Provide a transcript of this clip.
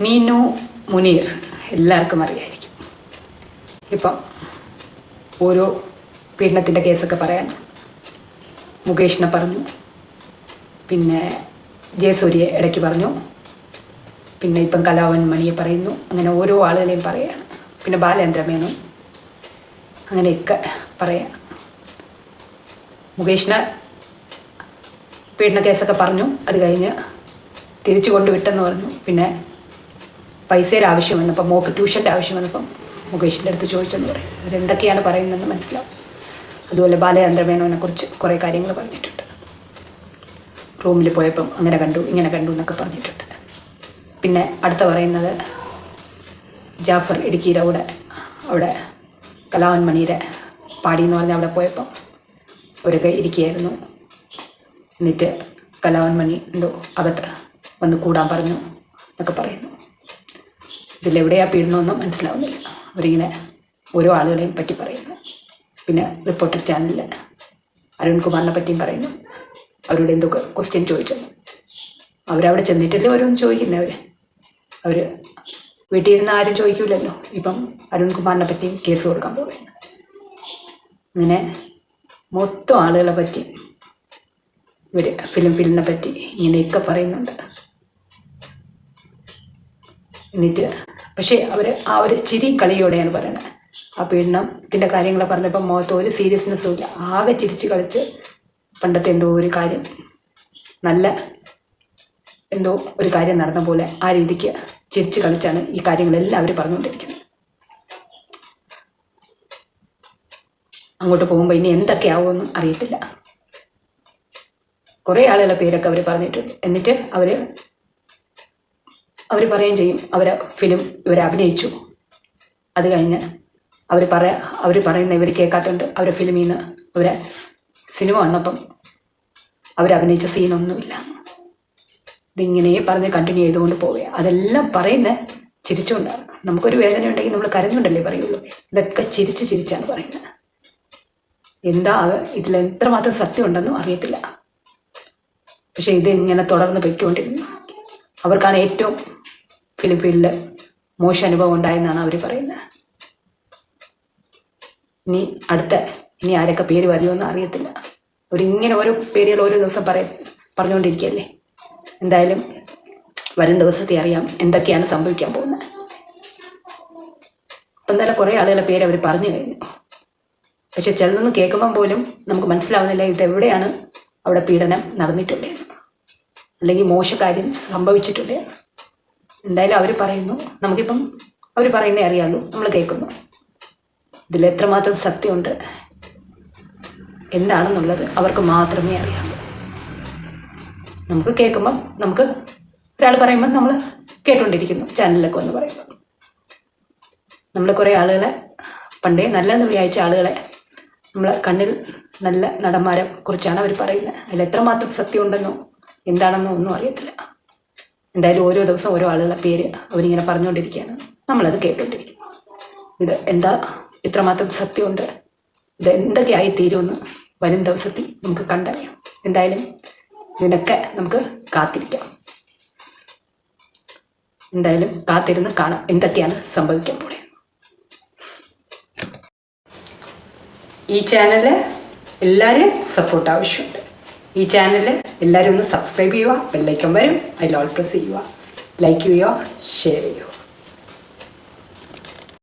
മീനു മുനീർ എല്ലാവർക്കും അറിയായിരിക്കും. ഇപ്പം ഓരോ പീഡനത്തിന്റെ കേസൊക്കെ പറയാൻ മുകേഷിനെ പറഞ്ഞു പിന്നെ ജയസൂര്യെ ഇടയ്ക്ക് പറഞ്ഞു പിന്നെ ഇപ്പം കലാവൻ മണിയെ പറയുന്നു അങ്ങനെ ഓരോ ആളുകളെയും പറയുകയാണ്. പിന്നെ ബാലേന്ദ്രമേനും അങ്ങനെയൊക്കെ പറയാണ് മുകേഷിനെ പീഡന കേസൊക്കെ പറഞ്ഞു അത് കഴിഞ്ഞ് തിരിച്ചു കൊണ്ടുവിട്ടെന്ന് പറഞ്ഞു പിന്നെ പൈസയുടെ ആവശ്യം വന്നപ്പം മോക്ക് ട്യൂഷന്റെ ആവശ്യം വന്നപ്പം മുകേഷിന്റെ അടുത്ത് ചോദിച്ചെന്ന് പറയും. അവരെന്തൊക്കെയാണ് പറയുന്നതെന്ന് മനസ്സിലാവും. അതുപോലെ ബാലചന്ദ്രമേനോനെ കുറിച്ച് കുറേ കാര്യങ്ങൾ പറഞ്ഞിട്ടുണ്ട്. റൂമിൽ പോയപ്പം അങ്ങനെ കണ്ടു ഇങ്ങനെ കണ്ടു എന്നൊക്കെ പറഞ്ഞിട്ടുണ്ട്. പിന്നെ അടുത്ത പറയുന്നത് ജാഫർ ഇടുക്കിയുടെ കൂടെ അവിടെ കലാവൻ മണിയുടെ പാടി എന്ന് പറഞ്ഞാൽ അവിടെ പോയപ്പം അവരൊക്കെ ഇരിക്കുകയായിരുന്നു. എന്നിട്ട് കലാവൻ മണി എന്തോ അകത്ത് വന്ന് കൂടാൻ പറഞ്ഞു എന്നൊക്കെ പറയുന്നു. ഇതിലെവിടെയാ പീഡനമൊന്നും മനസ്സിലാവുന്നില്ല. അവരിങ്ങനെ ഓരോ ആളുകളെയും പറ്റി പറയുന്നു. പിന്നെ റിപ്പോർട്ടർ ചാനലിൽ അരുൺകുമാറിനെ പറ്റിയും പറയുന്നു. അവരോട് എന്തൊക്കെ ക്വസ്റ്റ്യൻ ചോദിച്ചത് അവരവിടെ ചെന്നിട്ടല്ലേ ഓരോന്ന് ചോദിക്കുന്നത് അവർ അവർ വീട്ടിൽ ഇരുന്ന് ആരും ചോദിക്കില്ലല്ലോ ഇപ്പം അരുൺകുമാറിനെ പറ്റിയും കേസ് കൊടുക്കാൻ പോവുകയാണ്. അങ്ങനെ മൊത്തം ആളുകളെ പറ്റി ഇവർ ഫിലിം ഫിലിമിനെ പറ്റി ഇങ്ങനെയൊക്കെ പറയുന്നുണ്ട്. എന്നിട്ട് പക്ഷേ അവർ ആ ഒരു ചിരി കളിയോടെയാണ് പറയുന്നത്. ആ പീഡനത്തിന്റെ കാര്യങ്ങൾ പറഞ്ഞപ്പോൾ മുഖത്ത് ഒരു സീരിയസ്നെസ്സും ഇല്ല. ആകെ ചിരിച്ച് കളിച്ച് പണ്ടത്തെ എന്തോ ഒരു കാര്യം നല്ല എന്തോ ഒരു കാര്യം നടന്ന പോലെ ആ രീതിക്ക് ചിരിച്ച് കളിച്ചാണ് ഈ കാര്യങ്ങളെല്ലാം അവർ പറഞ്ഞുകൊണ്ടിരിക്കുന്നത്. അങ്ങോട്ട് പോകുമ്പോൾ ഇനി എന്തൊക്കെയാവുമെന്നും അറിയത്തില്ല. കുറേ ആളുകളുടെ പേരൊക്കെ അവർ പറഞ്ഞിട്ടുണ്ട്. എന്നിട്ട് അവർ അവർ പറയുകയും ചെയ്യും. അവർ ഫിലിം ഇവർ അഭിനയിച്ചു. അത് കഴിഞ്ഞ് അവർ പറയ അവർ പറയുന്ന ഇവർ കേൾക്കാത്തതുകൊണ്ട് അവരെ ഫിലിമിൽ നിന്ന് അവരെ സിനിമ വന്നപ്പം അവരഭിനയിച്ച സീനൊന്നുമില്ല. ഇതിങ്ങനെ പറഞ്ഞ് കണ്ടിന്യൂ ചെയ്തുകൊണ്ട് പോവുക അതെല്ലാം പറയുന്ന ചിരിച്ചുകൊണ്ടാണ്. നമുക്കൊരു വേദന ഉണ്ടെങ്കിൽ നമ്മൾ കരഞ്ഞുകൊണ്ടല്ലേ പറയുള്ളൂ. ഇതൊക്കെ ചിരിച്ച് ചിരിച്ചാണ് പറയുന്നത്. എന്താ ഇതിൽ എത്രമാത്രം സത്യം ഉണ്ടെന്നും അറിയത്തില്ല. പക്ഷെ ഇത് ഇങ്ങനെ തുടർന്ന് പൊയ്ക്കൊണ്ടിരുന്നു അവർക്കാണ് ഏറ്റവും ഫിലിം ഫീൽഡിൽ മോശം അനുഭവം ഉണ്ടായെന്നാണ് അവർ പറയുന്നത് ഇനി അടുത്ത ഇനി ആരൊക്കെ പേര് വരുമെന്ന് അറിയത്തില്ല. അവരിങ്ങനെ ഓരോ പേരുകൾ ഓരോ ദിവസം പറയ പറഞ്ഞുകൊണ്ടിരിക്കുകയല്ലേ എന്തായാലും വരും ദിവസത്തെ അറിയാം എന്തൊക്കെയാണ് സംഭവിക്കാൻ പോകുന്നത് ഇപ്പം തന്നെ കുറേ ആളുകളുടെ പേര് അവർ പറഞ്ഞു കഴിഞ്ഞു. പക്ഷെ ചിലതൊന്നും കേൾക്കുമ്പം പോലും നമുക്ക് മനസ്സിലാവുന്നില്ല ഇതെവിടെയാണ് അവിടെ പീഡനം നടന്നിട്ടുള്ളത്. അല്ലെങ്കിൽ മോശകാര്യം സംഭവിച്ചിട്ടുണ്ട് എന്തായാലും അവർ പറയുന്നു. നമുക്കിപ്പം അവർ പറയുന്നേ അറിയാമല്ലോ നമ്മൾ കേൾക്കുന്നു. ഇതിൽ എത്രമാത്രം സത്യമുണ്ട്? എന്താണെന്നുള്ളത് അവർക്ക് മാത്രമേ അറിയാവൂ. നമുക്ക് കേൾക്കുമ്പം നമുക്ക് ഒരാൾ പറയുമ്പം നമ്മൾ കേട്ടുകൊണ്ടിരിക്കുന്നു ചാനലിലൊക്കെ വന്ന് പറയുമ്പോൾ നമ്മൾ കുറേ ആളുകളെ പണ്ടേ നല്ല വിചാരിച്ച ആളുകളെ നമ്മളെ കണ്ണിൽ നല്ല നടന്മാരെ കുറിച്ചാണ് അവർ പറയുന്നത്. അതിൽ എത്രമാത്രം സത്യമുണ്ടെന്നോ എന്താണെന്നോ ഒന്നും അറിയത്തില്ല. എന്തായാലും ഓരോ ദിവസം ഓരോ ആളുകളുടെ പേര് അവരിങ്ങനെ പറഞ്ഞുകൊണ്ടിരിക്കുകയാണ്. നമ്മളത് കേട്ടുകൊണ്ടിരിക്കുന്നു. ഇത് എന്താ ഇത്രമാത്രം സത്യമുണ്ട്? ഇത് എന്തൊക്കെയായി തീരുമെന്ന് വരും ദിവസത്തിൽ നമുക്ക് കണ്ടറിയാം. എന്തായാലും ഇതിനൊക്കെ നമുക്ക് കാത്തിരിക്കാം. എന്തായാലും കാത്തിരുന്ന് കാണാം എന്തൊക്കെയാണ് സംഭവിക്കാൻ പോലെ ഈ ചാനൽ എല്ലാവരെയും സപ്പോർട്ട് ആവശ്യമുണ്ട്. ഈ ചാനൽ എല്ലാവരും ഒന്ന് സബ്സ്ക്രൈബ് ചെയ്യുക ബെല്ലൈക്കം വരും അതിൽ ഓൾ പ്രസ് ചെയ്യുക. ലൈക്ക് ചെയ്യുക ഷെയർ ചെയ്യുക.